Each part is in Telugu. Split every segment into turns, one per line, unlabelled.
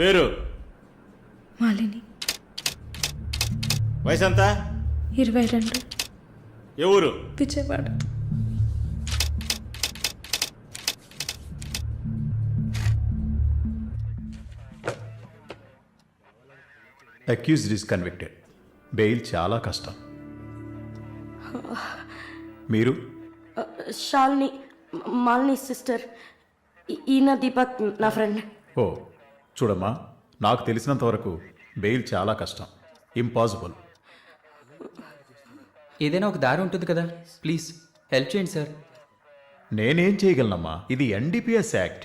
పేరు?
మాలిని.
వయసు ఎంత
ఇరవై రెండు.
ఎవరు ఊరు?
Vijayawada.
Accused is convicted bail చాలా కష్టం. మీరు?
షాల్ని మాలిని సిస్టర్ ఈ- ఈయన దీపక్ నా ఫ్రెండ్
ఓ చూడమ్మా నాకు తెలిసినంత వరకు బెయిల్ చాలా కష్టం. ఇంపాసిబుల్
ఏదైనా ఒక దారి ఉంటుంది కదా? ప్లీజ్ హెల్ప్ చేయండి సార్
నేనేం చేయగలనమ్మా? ఇది NDPS act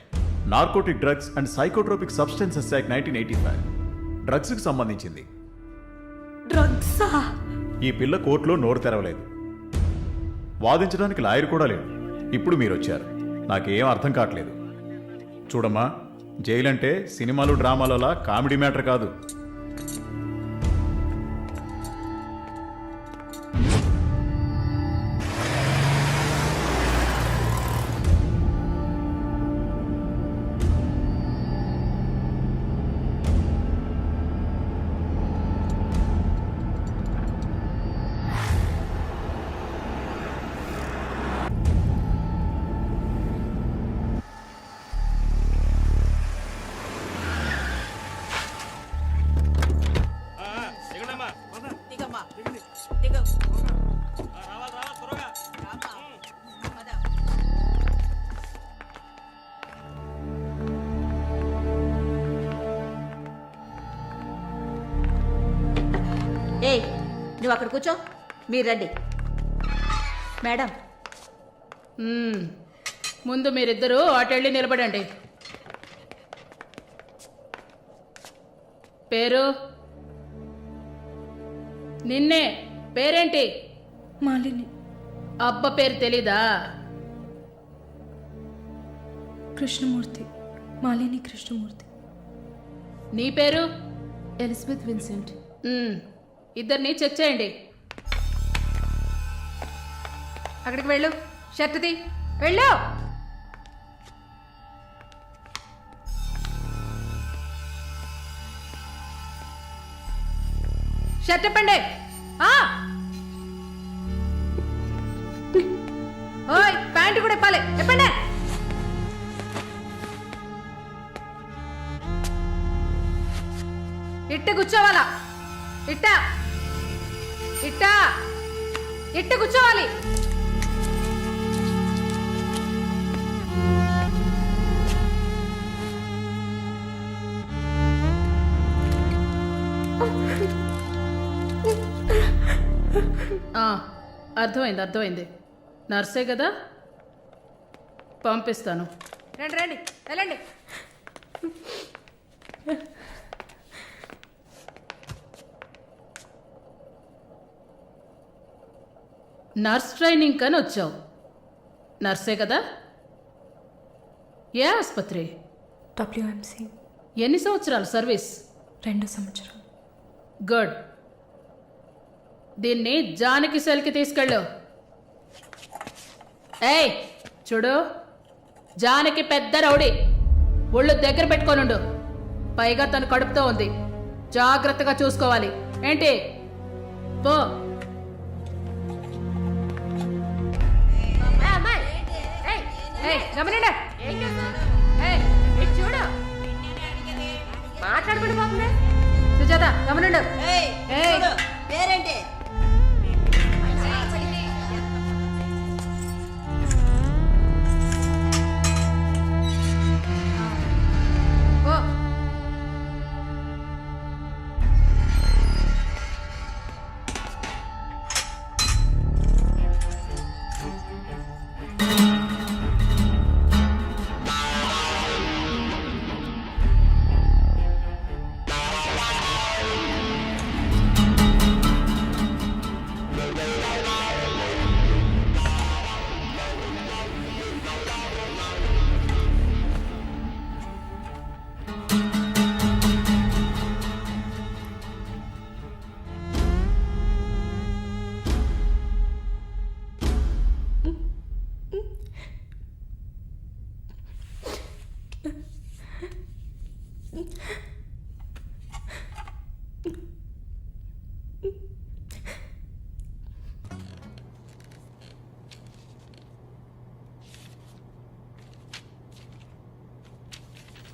narcotic drugs and psychotropic substances act nineteen eighty five డ్రగ్స్కి సంబంధించింది.
డ్రగ్సా?
ఈ పిల్ల కోర్టులో నోరు తెరవలేదు. వాదించడానికి లాయర్ కూడా లేడు. ఇప్పుడు మీరు వచ్చారు నాకేం అర్థం కావట్లేదు. చూడమ్మా జైలు అంటే సినిమాలు డ్రామాలలా కామెడీ మ్యాటర్ కాదు.
ఏయ్ నువ్వు అక్కడ కూర్చో. మీరు రండి. మేడం.
ముందు మీరిద్దరూ అటెళ్ళి నిలబడండి. పేరు? నిన్నే పేరేంటి?
మాలిని.
అబ్బ పేరు తెలీదా?
కృష్ణమూర్తి. మాలిని కృష్ణమూర్తి.
నీ పేరు?
Elizabeth Vincent.
ఇద్దరిని చెక్ చేయండి.
అక్కడికి వెళ్ళు. షర్ట్ది వెళ్ళు. షర్ట్ ఇప్పండి ఆ! ఓయ్ ప్యాంటు కూడా ఇప్పాలి. చెప్పండి. ఇట్ట కూర్చోవాలా? ఇట్ట? ఇట్ట? ఇట్ట కూర్చోవాలి.
అర్థమైంది అర్థమైంది. నర్సే కదా? పంపిస్తాను.
రండి రండి వెళ్ళండి.
నర్స్ ట్రైనింగ్ కని వచ్చావు. నర్సే కదా? ఏ ఆసుపత్రి?
డబ్ల్యూఎంసి
ఎన్ని సంవత్సరాలు సర్వీస్?
రెండు సంవత్సరం
గుడ్. దీన్ని జానకి సెల్కి తీసుకెళ్ళు. ఏయ్ చూడు. జానకి పెద్ద రౌడీ. ఒళ్ళు దగ్గర పెట్టుకోనుండు పైగా తను కడుపుతో ఉంది. జాగ్రత్తగా చూసుకోవాలి. ఏంటి? పో.
పోతుంది. సుజాత గమనండు? ఏయ్
పేరేంటి?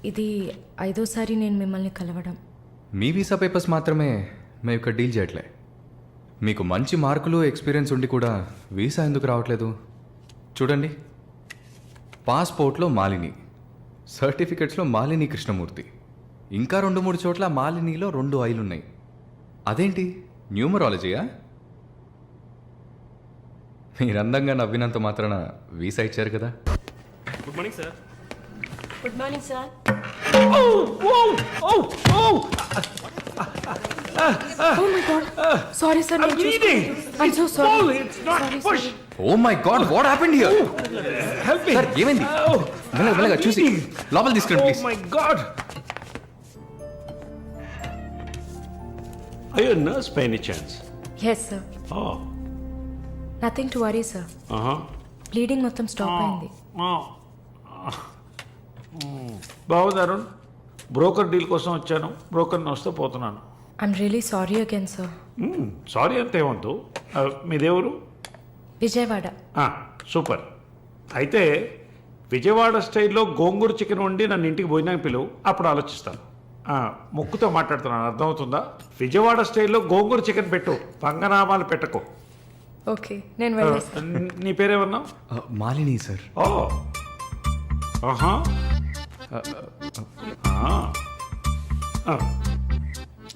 ఇది ఐదోసారి నేను మిమ్మల్ని కలవడం.
మీ వీసా పేపర్స్ మాత్రమే మేము ఇక్కడ డీల్ చేయట్లే. మీకు మంచి మార్కులు ఎక్స్పీరియన్స్ ఉండి కూడా వీసా ఎందుకు రావట్లేదు? చూడండి. పాస్పోర్ట్లో మాలిని సర్టిఫికెట్స్లో మాలిని కృష్ణమూర్తి. ఇంకా రెండు మూడు చోట్ల మాలినిలో రెండు ఐలు ఉన్నాయి అదేంటి? న్యూమరాలజీయా? మీరు అందంగా నవ్వినంత మాత్రాన వీసా ఇచ్చారు కదా.
Good morning sir.
Sorry sir I'm so sorry
oh my God what happened here sir ఏమైంది మెల్లగా మెల్లగా చూసి లోపల తీసుకురండి please
my God! Are you a nurse by any chance?
Yes sir
Oh,
nothing to worry sir
uh huh.
Bleeding మొత్తం స్టాప్ అయింది
Oh. బాగుంది అరుణ్ బ్రోకర్ డీల్ కోసం వచ్చాను. బ్రోకర్ని వస్తే పోతున్నాను.
I'm really sorry again sir
sorry అంత Uh, మీదేవరు
విజయవాడ.
సూపర్. అయితే విజయవాడ స్టైల్లో గోంగూర చికెన్ వండి నన్ను ఇంటికి భోజనానికి పిలువు. అప్పుడు ఆలోచిస్తాను. ఆ, ముక్కుతో మాట్లాడుతున్నాను. అర్థమవుతుందా? విజయవాడ స్టైల్లో గోంగూర చికెన్ పెట్టు. పంగనామాలు పెట్టకు.
ఓకే నేను
నీ పేరేమన్నావు
మాలిని సార్.
ఓ ఆహా.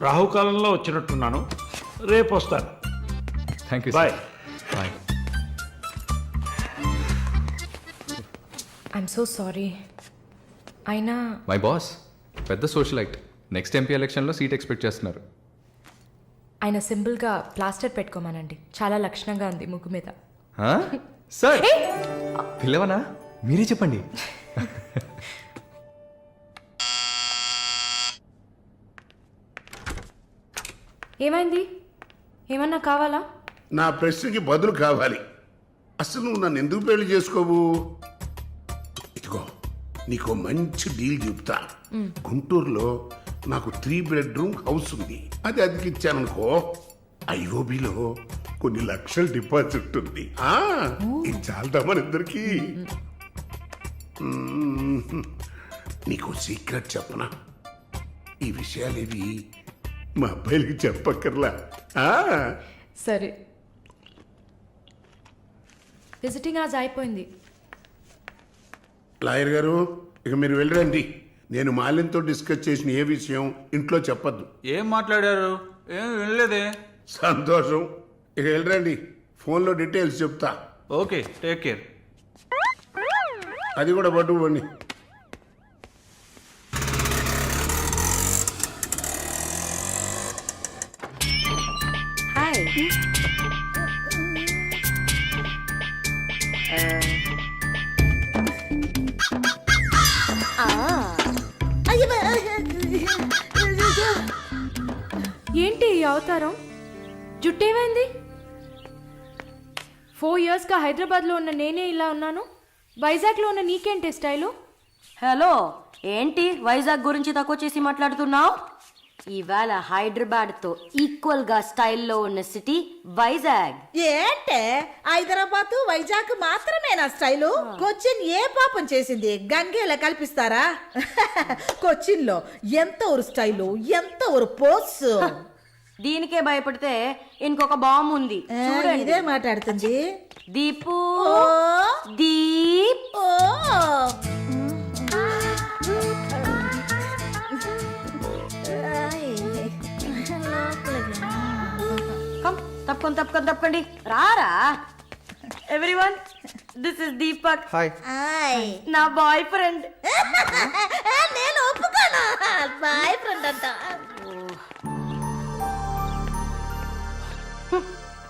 రాహుకాలంలో వచ్చినట్టున్నాను. రేపు వస్తాను.
Thank you
bye
bye
I'm so sorry అయినా
మై బాస్ పెద్ద సోషలైట్ నెక్స్ట్ ఎంపీ ఎలక్షన్లో సీట్ ఎక్స్పెక్ట్ చేస్తున్నారు.
ఆయన సింపుల్గా ప్లాస్టర్ పెట్టుకోమానండి. చాలా లక్షణంగా ఉంది ముగ్గు మీద.
సార్ పిల్లవనా మీరే చెప్పండి.
ఏమైంది? ఏమన్నా కావాలా?
నా ప్రశ్నకి బదులు కావాలి. అసలు నువ్వు నన్ను ఎందుకు పెళ్ళి చేసుకోవు ఇదిగో నీకు మంచి డీల్ చెప్తా. గుంటూరులో నాకు త్రీ బెడ్రూమ్ హౌస్ ఉంది. అది అదికి ఇచ్చాననుకో ఐఓబిలో కొన్ని లక్షల డిపాజిట్ ఉంది. ఆ, ఇది చాలదా మన ఇద్దరికి? నీకు సీక్రెట్ చెప్పనా? ఈ విషయాలేవి మా అబ్బాయిలకి చెప్పక్కర్లా. ఆ.
సరే. విజిటింగ్ ఆజ్ అయిపోయింది.
లాయర్ గారు ఇక మీరు వెళ్ళరండి. నేను మాలిన్తో డిస్కస్ చేసిన ఏ విషయం ఇంట్లో చెప్పద్దు.
ఏం మాట్లాడారు? ఏం వినలేదే.
సంతోషం. ఇక వెళ్ళరండి. ఫోన్లో డీటెయిల్స్ చెప్తా.
ఓకే టేక్ కేర్
అది కూడా పట్టుకోండి
ఏంటి ఈ అవతారం? జుట్టు ఏమైంది ఫోర్ ఇయర్స్గా హైదరాబాద్లో ఉన్న నేనే ఇలా ఉన్నాను? వైజాగ్లో ఉన్న నీకేంటి స్టైలు?
హలో ఏంటి వైజాగ్ గురించి తక్కువ చేసి మాట్లాడుతున్నావు? ఇవాళ హైదరాబాద్తో ఈక్వల్గా స్టైల్లో ఉన్న సిటీ వైజాగ్.
ఏంటే? హైదరాబాద్ వైజాగ్ మాత్రమేనా స్టైలు? కొచ్చిన్ ఏ పాపం చేసింది? గంగేలా కల్పిస్తారా? కొచ్చిన్లో ఎంత ఒక స్టైలు? ఎంత ఒక పోస్?
దీనికే భయపడితే ఇంకొక బాంబు ఉంది.
ఇదే మాట్లాడుతుంది.
దీపు దీప్.
ఓ.
తప్పకొని తప్పకొని తప్పకండి. రారా? Everyone this is Deepak
hi
ఆయ్.
నా బాయ్ ఫ్రెండ్
నేను ఒప్పుకోను. బాయ్ ఫ్రెండ్ అంట.